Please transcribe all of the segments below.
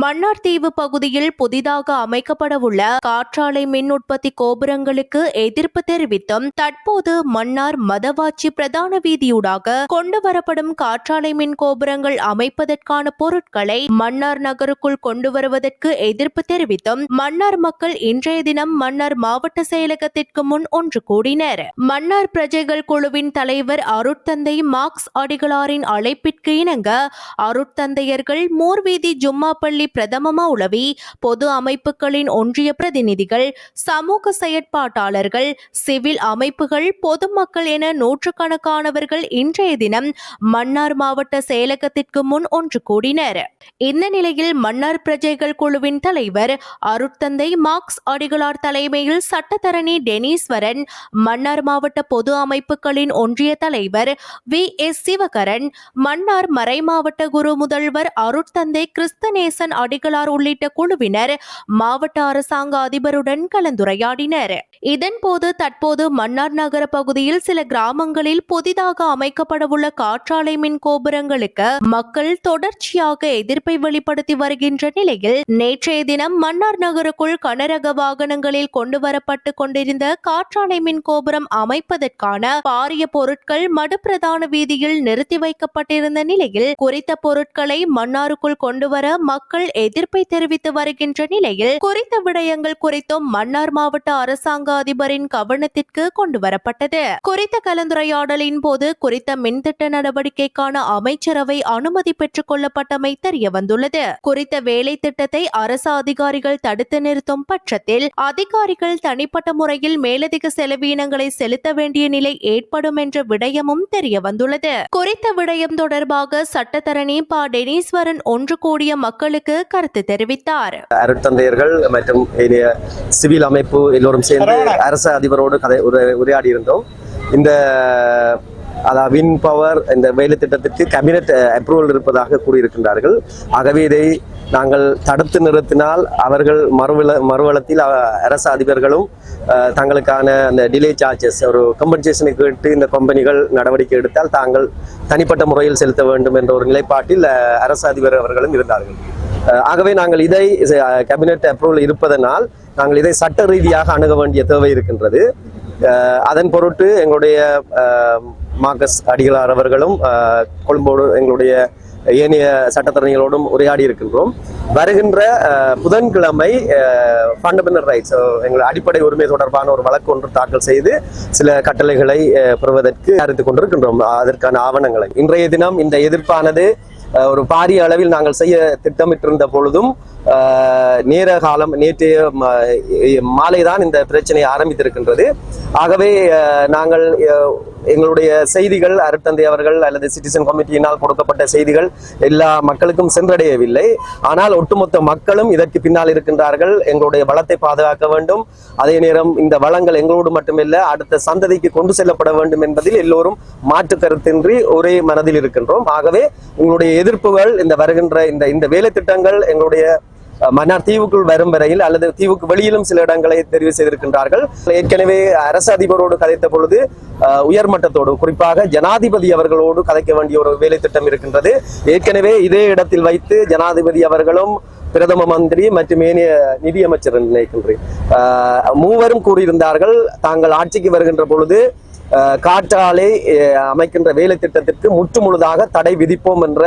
மன்னார் தீவு பகுதியில் புதிதாக அமைக்கப்படவுள்ள காற்றாலை மின் உற்பத்தி கோபுரங்களுக்கு எதிர்ப்பு தெரிவித்தும் தற்போது மன்னார் மதவாச்சி பிரதான வீதியூடாக கொண்டு வரப்படும் காற்றாலை மின் கோபுரங்கள் அமைப்பதற்கான பொருட்களை மன்னார் நகருக்குள் கொண்டு வருவதற்கு எதிர்ப்பு தெரிவித்தும் மன்னார் மக்கள் இன்றைய தினம் மன்னார் மாவட்ட செயலகத்திற்கு முன் ஒன்று கூடினர். மன்னார் பிரஜைகள் குழுவின் தலைவர் அருட்தந்தை மார்க்ஸ் அடிகளாரின் அழைப்பிற்கு இணங்க அருட்தந்தையர்கள் மூர்வீதி ஜும்மா பள்ளி பிரதம உளவி பொது அமைப்புகளின் ஒன்றிய பிரதிநிதிகள் சமூக செயற்பாட்டாளர்கள் சிவில் அமைப்புகள் பொதுமக்கள் என நூற்றுக்கணக்கானவர்கள் இன்றைய தினம் மன்னார் மாவட்ட செயலகத்திற்கு முன் ஒன்று கூடினர். இந்த நிலையில் மன்னார் பிரஜைகள் குழுவின் தலைவர் அருட்தந்தை மார்க்ஸ் அடிகளார் தலைமையில் சட்டத்தரணி டெனீஸ்வரன் மன்னார் மாவட்ட பொது அமைப்புகளின் ஒன்றிய தலைவர் வி. எஸ். சிவகரன் மன்னார் மறைமாவட்ட குரு முதல்வர் அருட்தந்தை கிறிஸ்தநேசன் அடிகளார் உள்ளிட்ட குழுவினர் மாவட்ட அரசாங்க அதிபருடன் கலந்துரையாடினர். இதன்போது தற்போது மன்னார் நகர பகுதியில் சில கிராமங்களில் புதிதாக அமைக்கப்படவுள்ள காற்றாலை மின் கோபுரங்களுக்கு மக்கள் தொடர்ச்சியாக எதிர்ப்பை வெளிப்படுத்தி வருகின்ற நிலையில் நேற்றைய தினம் மன்னார் நகருக்குள் கனரக வாகனங்களில் கொண்டு வரப்பட்டு கொண்டிருந்த காற்றாலை மின் கோபுரம் அமைப்பதற்கான பாரிய பொருட்கள் மடுப்பிரதான வீதியில் நிறுத்தி வைக்கப்பட்டிருந்த நிலையில் குறித்த பொருட்களை மன்னாருக்குள் கொண்டுவர மக்கள் எதிர்ப்பை தெரிவித்து வருகின்ற நிலையில் குறித்த விடயங்கள் குறித்தும் மன்னார் மாவட்ட அரசாங்க அதிபரின் கவனத்திற்கு கொண்டு வரப்பட்டது குறித்த கலந்துரையாடலின் போது குறித்த மின்திட்ட நடவடிக்கைக்கான அமைச்சரவை அனுமதி பெற்றுக் கொள்ளப்பட்டமை தெரியவந்துள்ளது. குறித்த வேலை திட்டத்தை அரசு அதிகாரிகள் தடுத்து நிறுத்தும் பட்சத்தில் அதிகாரிகள் தனிப்பட்ட முறையில் மேலதிக செலவீனங்களை செலுத்த வேண்டிய நிலை ஏற்படும் என்ற விடயமும் தெரிய வந்துள்ளது குறித்த விடயம் தொடர்பாக சட்டத்தரணி ப. டெனீஸ்வரன் ஒன்று கூடிய மக்களுக்கு கருத்து தெரிவித்தார். அருட்தந்தையர்கள் மற்றும் சிவில் அமைப்பு எல்லோரும் சேர்ந்து அரசு அதிபரோடு கதை உரை- உரையாடி இருந்தோம். இந்த அதாவது வின் பவர் இந்த வேலை திட்டத்திற்கு கேபினெட் அப்ரூவல் இருப்பதாக கூறியிருக்கின்றார்கள். ஆகவே இதை நாங்கள் தடுத்து நிறுத்தினால் அவர்கள் மறுவள மறுவளத்தில் அரசு அதிபர்களும் தங்களுக்கான அந்த டிலே சார்ஜஸ் ஒரு கம்பன்சேஷனை கேட்டு இந்த கம்பெனிகள் நடவடிக்கை எடுத்தால் தாங்கள் தனிப்பட்ட முறையில் செலுத்த வேண்டும் என்ற ஒரு நிலைப்பாட்டில் அரசு அதிபர் அவர்களும் இருந்தார்கள். ஆகவே நாங்கள் இதை கேபினெட் அப்ரூவல் இருப்பதனால் நாங்கள் இதை சட்ட ரீதியாக அணுக வேண்டிய தேவை இருக்கின்றது. அதன் பொருட்டு எங்களுடைய மார்க்கஸ் அடிகளார் அவர்களும் கொழும்போடு எங்களுடைய ஏனைய சட்டத்தரணிகளோடும் உரையாடி இருக்கின்றோம். வருகின்ற புதன்கிழமை ஃபண்டமெண்டல் ரைட்ஸ் எங்கள் அடிப்படை உரிமை தொடர்பான ஒரு வழக்கு ஒன்று தாக்கல் செய்து சில கட்டளைகளை பெறுவதற்கு அறிந்து கொண்டிருக்கின்றோம். அதற்கான ஆவணங்களை. இன்றைய தினம் இந்த எதிர்ப்பானது ஒரு பாரிய அளவில் நாங்கள் செய்ய திட்டமிட்டிருந்த பொழுதும் நேர காலம் நேற்றைய மாலை தான் இந்த பிரச்சனை ஆரம்பித்திருக்கின்றது. ஆகவே நாங்கள் எங்களுடைய செய்திகள் அருட்தந்தை அவர்கள் அல்லது சிட்டிசன் கமிட்டியினால் கொடுக்கப்பட்ட செய்திகள் எல்லா மக்களுக்கும் சென்றடையவில்லை. ஆனால் ஒட்டுமொத்த மக்களும் இதற்கு பின்னால் இருக்கின்றார்கள். எங்களுடைய வளத்தை பாதுகாக்க வேண்டும். அதே நேரம் இந்த வளங்கள் எங்களோடு மட்டுமில்ல அடுத்த சந்ததிக்கு கொண்டு செல்லப்பட வேண்டும் என்பதில் எல்லோரும் மாற்று கருத்தின்றி ஒரே மனதில் இருக்கின்றோம். ஆகவே உங்களுடைய எதிர்ப்புகள் இந்த வருகின்ற இந்த இந்த வேலை திட்டங்கள் எங்களுடைய மன்னார் தீவுக்குள் வரும் வரையில் அல்லது தீவுக்கு வெளியிலும் சில இடங்களை தெரிவு செய்திருக்கின்றார்கள். ஏற்கனவே அரசு அதிபரோடு கதைத்த பொழுது உயர்மட்டத்தோடு குறிப்பாக ஜனாதிபதி அவர்களோடு கதைக்க வேண்டிய ஒரு வேலை திட்டம் இருக்கின்றது. ஏற்கனவே இதே இடத்தில் வைத்து ஜனாதிபதி அவர்களும் பிரதம மந்திரி மற்றும் ஏனைய நிதியமைச்சர் நினைக்கின்றேன். மூவரும் கூறியிருந்தார்கள் தாங்கள் ஆட்சிக்கு வருகின்ற பொழுது காற்றாலை அமைக்கின்ற வேலை திட்டத்திற்கு முற்று முழுதாக தடை விதிப்போம் என்ற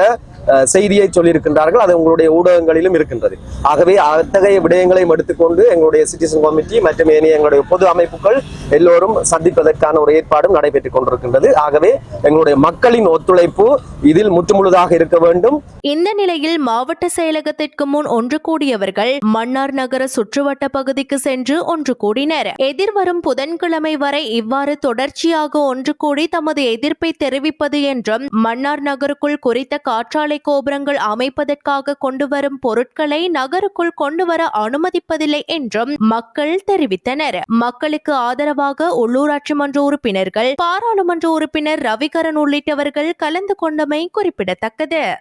செய்தியை சொல்லியிருக்கின்றார்கள். அது உங்களுடைய ஊடகங்களிலும் இருக்கின்றது. ஆகவே அத்தகைய விடயங்களையும் எடுத்துக்கொண்டு எங்களுடைய சிட்டிசன் கமிட்டி மற்றும் ஏனைய எங்களுடைய பொது அமைப்புகள் எல்லோரும் சந்திப்பதற்கான ஒரு ஏற்பாடும் நடைபெற்றுக் கொண்டிருக்கின்றது. ஆகவே எங்களுடைய மக்களின் ஒத்துழைப்பு இதில் முற்றுமுழுதாக இருக்க வேண்டும். இந்த நிலையில் மாவட்ட செயலகத்திற்கு முன் ஒன்று கூடியவர்கள் மன்னார் நகர சுற்றுவட்ட பகுதிக்கு சென்று ஒன்று கூடினர். எதிர்வரும் புதன்கிழமை வரை இவ்வாறு தொடர்ச்சியாக ஒன்று கூடி தமது எதிர்ப்பை தெரிவிப்பது என்றும் மன்னார் நகருக்குள் குறித்த காற்றாலை கோபுரங்கள் அமைப்பதற்காக கொண்டு வரும் பொருட்களை நகருக்குள் கொண்டுவர அனுமதிப்பதில்லை என்றும் மக்கள் தெரிவித்தனர். மக்களுக்கு ஆதரவாக உள்ளூராட்சி மன்ற உறுப்பினர்கள் பாராளுமன்ற உறுப்பினர் ரவிகரன் உள்ளிட்டவர்கள் கலந்து கொண்டமை குறிப்பிடத்தக்கது.